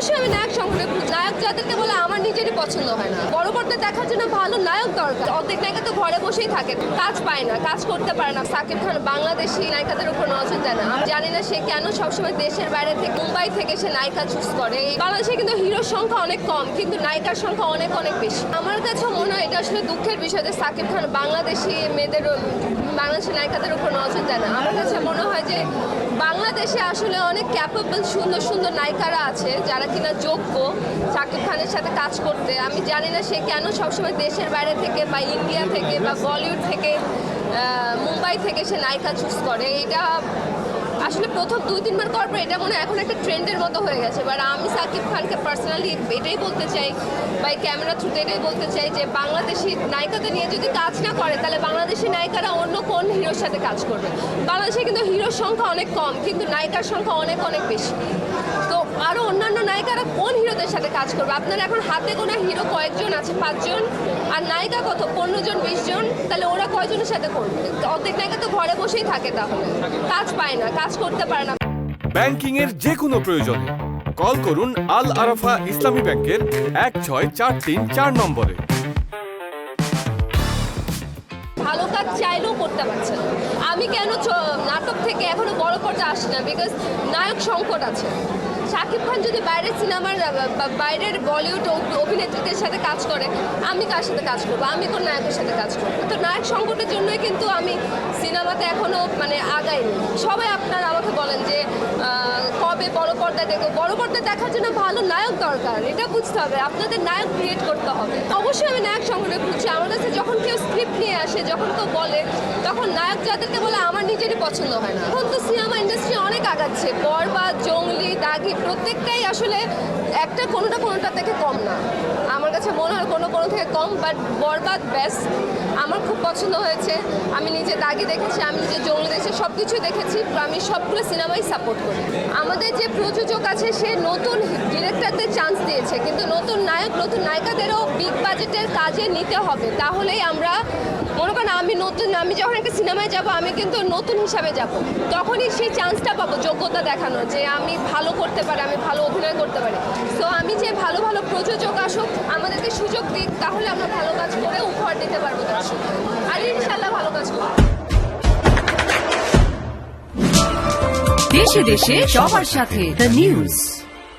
অবশ্যই আমি নায়ক ভুগছি। নায়ক যাদেরকে বলে আমার নিজেরই পছন্দ হয় না। বড় পর্দায় দেখার জন্য ভালো নায়ক দরকার। অর্ধেক নায়িকা তো ঘরে বসেই থাকে। কাজ পায় না, কাজ করতে পারে না। সাকিব খান বাংলাদেশি নায়িকাদের উপর নজর দেয় না। আমি জানি না সে কেন সবসময় দেশের বাইরে থেকে, মুম্বাই থেকে সে নায়িকা চুজ করে। বাংলাদেশে কিন্তু হিরোর সংখ্যা অনেক কম, কিন্তু নায়িকার সংখ্যা অনেক অনেক বেশি। আমার কাছে মনে হয় এটা আসলে দুঃখের বিষয় যে সাকিব খান বাংলাদেশি মেয়েদের, বাংলাদেশি নায়িকাদের উপর নজর দেয় না। আমার কাছে মনে হয় যে বাংলাদেশে আসলে অনেক ক্যাপেবল সুন্দর সুন্দর নায়িকারা আছে, যারা কিনা যোগ্য, শাকিব খানের সাথে কাজ করতে। আমি জানি না সে কেন সবসময় দেশের বাইরে থেকে বা ইন্ডিয়া থেকে বা বলিউড থেকে মুম্বাই থেকে সে নায়িকা চুজ করে। এটা আসলে প্রথম দুই, তিনবার করার পর এটা মনে হয় এখন একটা ট্রেন্ডের মতো হয়ে গেছে। বাট আমি সাকিব খানকে পার্সোনালি এটাই বলতে চাই বা ক্যামেরা থ্রুতে এটাই বলতে চাই যে বাংলাদেশি নায়িকাদের নিয়ে যদি কাজ না করে, তাহলে বাংলাদেশি নায়িকারা অন্য কোন হিরোর সাথে কাজ করবে? বাংলাদেশে কিন্তু হিরোর সংখ্যা অনেক কম, কিন্তু নায়িকার সংখ্যা অনেক অনেক বেশি। তো আরও অন্যান্য নায়িকারা কোন হিরোদের সাথে কাজ করবে? আপনার এখন হাতে গোনা হিরো কয়েকজন আছে পাঁচজন। আর নায়িকা কত? পনেরো জন বিশ জন তাহলে ওরা কয়জনের সাথে করবে? অর্ধেক নায়িকা তো ঘরে বসেই থাকে তাহলে। কাজ পায় না কাজ করতে পারে না। ব্যাংকিং এর যে কোনো প্রয়োজনে কল করুন আল আরাফা ইসলামী ব্যাংকের এক ছয় চার তিন চার নম্বরে। ভালো কাজ চাইলেও করতে পারছে না। আমি কেন নাটক থেকে এখনও বড় পর্দা আসি না? বিকজ নায়ক সংকট আছে। শাকিব খান যদি বাইরের সিনেমার বাইরের বলিউড অভ- অভিনেত্রীদের সাথে কাজ করে, আমি কার সাথে কাজ করব? আমি কোন নায়কের সাথে কাজ করব? তো নায়ক সংকটের জন্যই কিন্তু আমি সিনেমাতে এখনও মানে আগাইনি। সবাই আপনারা আমাকে বলেন যে কবে বড় পর্দা দেখব? বড় পর্দা দেখার জন্য ভালো নায়ক দরকার, এটা বুঝতে হবে। আপনাদের নায়ক ক্রিয়েট করতে হবে। অবশ্যই আমি নায়ক সংকটে ভুগছি আমার কাছে যখন কেউ স্ক্রিপ্ট নিয়ে আসে, যখন কেউ বলে, তখন নায়ক যাদেরকে বলে, আমার নিজেরই পছন্দ হয় না। এখন তো সিনেমা ইন্ডাস্ট্রি অনেক আগাচ্ছে। বরবাদ, জঙ্গলি দাগি প্রত্যেকটাই আসলে একটা কোনোটা কোনোটা থেকে কম না। আমার কাছে মনে হয় কোনো কোনো থেকে কম বাট বরবাদ বেস্ট আমার খুব পছন্দ হয়েছে। আমি নিজে দাগি দেখেছি, আমি নিজে জঙ্গলি দেখেছি সব কিছুই দেখেছি, আমি সবগুলো সিনেমাই সাপোর্ট করি। আমাদের যে প্রযোজক আছে, সে নতুন ডিরেক্টরদের চান্স দিয়েছে, কিন্তু নতুন নায়ক, নতুন নায়িকাদেরও বিগ বাজেটের কাজে নিতে হবে। তাহলেই আমরা, মনে করেন আমি নতুন, আমি যখন একটা সিনেমায় যাব, আমি কিন্তু নতুন হিসাবে যাব। তখনই সেই চান্সটা পাবো, যোগ্যতা দেখানো যে আমি ভালো করতে পারে, আমি ভালো অভিনয় করতে পারি। তো আমি যে ভালো ভালো প্রযোজক আসুক, আমাদেরকে সুযোগ দিক, তাহলে আমরা ভালো কাজ করে উপহার দিতে পারব আর ইনশাল্লাহ ভালো কাজ করব। দেশে দেশে সবার সাথে দ্য নিউজ